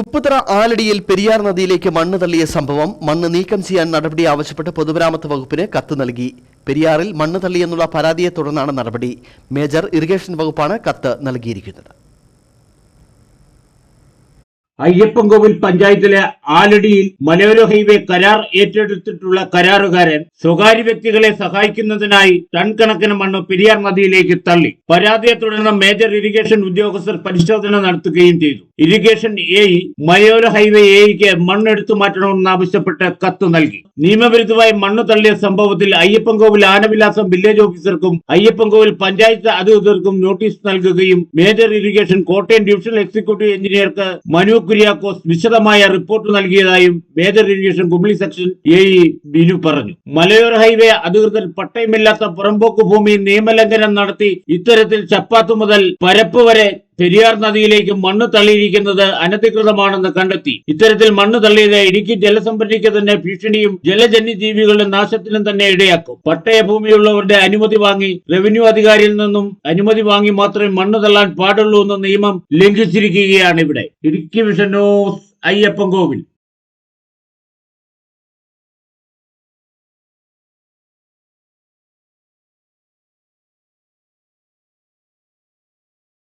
കുപ്പത്തറ ആലടിയിൽ പെരിയാർ നദിയിലേക്ക് മണ്ണ് തള്ളിയ സംഭവം മണ്ണ് നീക്കം ചെയ്യാൻ നടപടി ആവശ്യപ്പെട്ട് പൊതുമരാമത്ത് വകുപ്പിന് കത്ത് നൽകി. പെരിയാറിൽ മണ്ണ് തള്ളിയെന്നുള്ള പരാതിയെ തുടർന്നാണ് നടപടി. മേജർ ഇറിഗേഷൻ വകുപ്പാണ് കത്ത് നൽകിയിരിക്കുന്നത്. അയ്യപ്പൻകോവിൽ പഞ്ചായത്തിലെ ആലടിയിൽ മലയോര ഹൈവേ കരാർ ഏറ്റെടുത്തിട്ടുള്ള കരാറുകാരൻ സ്വകാര്യ വ്യക്തികളെ സഹായിക്കുന്നതിനായി ടൺ കണക്കിന് മണ്ണ് പെരിയാർ നദിയിലേക്ക് തള്ളി. പരാതിയെ തുടർന്ന് മേജർ ഇറിഗേഷൻ ഉദ്യോഗസ്ഥർ പരിശോധന നടത്തുകയും ചെയ്തു. ഇറിഗേഷൻ എ മലയോര ഹൈവേ എയ്ക്ക് മണ്ണ് എടുത്തു മാറ്റണമെന്നാവശ്യപ്പെട്ട് കത്ത് നൽകി. നിയമവിരുദ്ധമായി മണ്ണ് തള്ളിയ സംഭവത്തിൽ അയ്യപ്പൻകോവിൽ ആനവിലാസം വില്ലേജ് ഓഫീസർക്കും അയ്യപ്പൻകോവിൽ പഞ്ചായത്ത് അധികൃതർക്കും നോട്ടീസ് നൽകുകയും major irrigation Kottayam divisional executive എഞ്ചിനീയർക്ക് Manu Kuriakose വിശദമായ റിപ്പോർട്ട് നൽകിയതായും major division Kumily section A Binu പറഞ്ഞു. മലയോര ഹൈവേ അധികൃതർ പട്ടയമില്ലാത്ത പുറമ്പോക്ക് ഭൂമി നിയമലംഘനം നടത്തി ഇത്തരത്തിൽ ചപ്പാത്തു മുതൽ പരപ്പ് വരെ പെരിയാർ നദിയിലേക്ക് മണ്ണ് തള്ളിയിരിക്കുന്നത് അനധികൃതമാണെന്ന് കണ്ടെത്തി. ഇത്തരത്തിൽ മണ്ണ് തള്ളിയത് ഇടുക്കി ജലസംഭരണിക്ക് തന്നെ ഭീഷണിയും ജലജന്യ ജീവികളുടെ നാശത്തിനും തന്നെ ഇടയാക്കും. പട്ടയ ഭൂമിയുള്ളവരുടെ അനുമതി വാങ്ങി റവന്യൂ അധികാരിയിൽ നിന്നും അനുമതി വാങ്ങി മാത്രമേ മണ്ണ് തള്ളാൻ പാടുള്ളൂ എന്ന നിയമം ലംഘിച്ചിരിക്കുകയാണ് ഇവിടെ. ഇടുക്കി വിഷൻ അയ്യപ്പൻ അയ്യപ്പൻകോവിൽ.